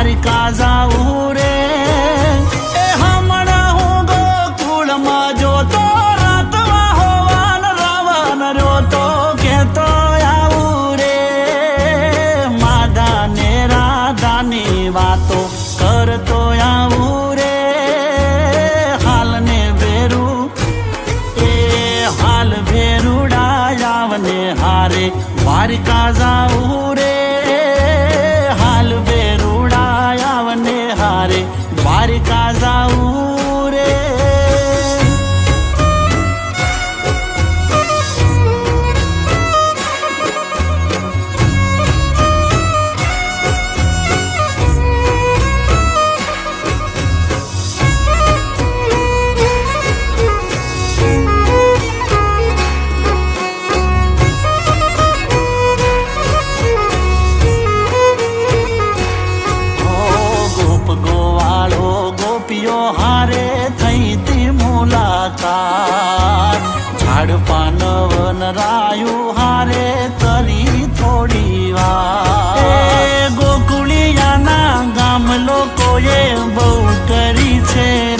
દ્વારિકા જાઉં રે એ હમણાં હું ગોકુળમાં જોતો રાતવા હોવાન રાવણ રહ્યો તો કેતો આવું રે. માધા ને રાધાની વાતો કરતો, આવું રે. હાલને ભેરું એ હાલ ભેરુડા આવને હારે દ્વારિકા જાઉં ઝાડ પાન વન હારે કરી થોડી વાર ગોકુળિયાના ગામ લોકોએ બહુ કરી છે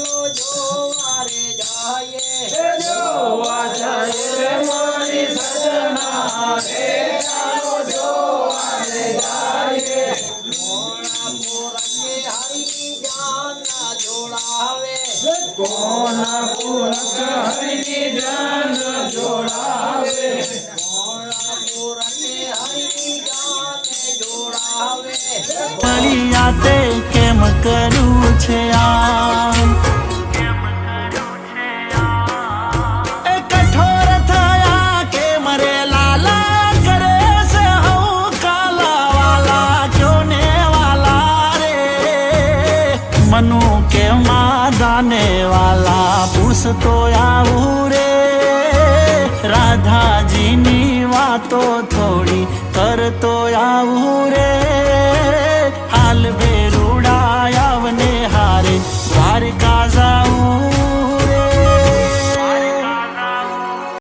ચાલો જોવા રે જાય જોવા જાય રે મારી સજના રે ચાલો જોવા રે જાય મોણા પુરને હરી જાન જોડાવે. કોના પુરક હરી જાન જોડાવે. મોણા પુરને હરી જાન જોડાવે. મળ્યા કેમ કર્યું છે આને વાલા પૂછતો આવું રે રાધાજીની વાતો થોડી કરતો આવું રે